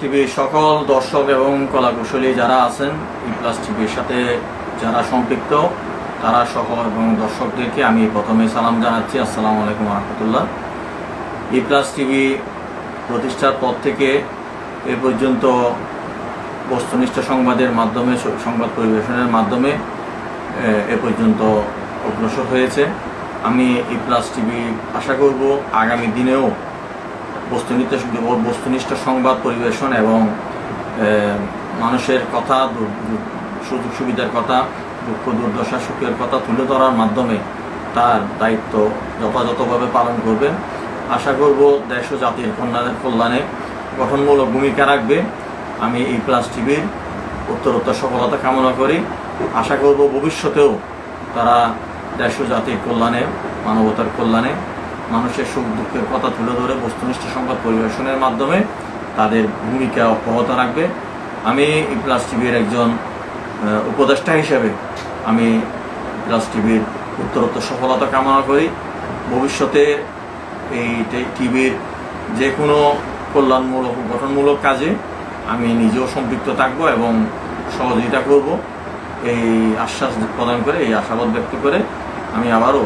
টিভির সকল দর্শক এবং কলাকুশলী যারা আছেন ই প্লাস টিভির সাথে যারা সম্পৃক্ত তারা সকল এবং দর্শকদেরকে আমি প্রথমে সালাম জানাচ্ছি। আসসালামু আলাইকুম রহমতুল্লাহ। ই প্লাস টিভি প্রতিষ্ঠার পর থেকে এ পর্যন্ত বস্তুনিষ্ঠ সংবাদের মাধ্যমে সংবাদ পরিবেশনের মাধ্যমে এ, পর্যন্ত অগ্রসর হয়েছে। আমি ই প্লাস টিভি আশা করব আগামী দিনেও বস্তুনিষ্ঠ বস্তুনিষ্ঠ সংবাদ পরিবেশন এবং মানুষের কথা সুযোগ সুবিধার কথা, দুঃখ দুর্দশা সুখের কথা তুলে ধরার মাধ্যমে তার দায়িত্ব যথাযথভাবে পালন করবে আশা করব দেশ ও জাতির কল্যাণে গঠনমূলক ভূমিকা রাখবে। আমি এই প্লাস টিভির উত্তরোত্তর সফলতা কামনা করি। আশা করব ভবিষ্যতেও তারা দেশ ও জাতির কল্যাণে, মানবতার কল্যাণে মানুষের সুখ দুঃখের কথা তুলে ধরে বস্তুনিষ্ঠ সংবাদ পরিবেশনের মাধ্যমে তাদের ভূমিকা অব্যাহত রাখবে। আমি প্লাস টিভির একজন উপদেষ্টা হিসেবে আমি প্লাস টিভির উত্তরোত্তর সফলতা কামনা করি। ভবিষ্যতে এই টিভির যে কোনো কল্যাণমূলক, গঠনমূলক কাজে আমি নিজেও সম্পৃক্ত থাকব এবং সহযোগিতা করব। এই আশ্বাস প্রদান করে, এই আশাবাদ ব্যক্ত করে আমি আবারও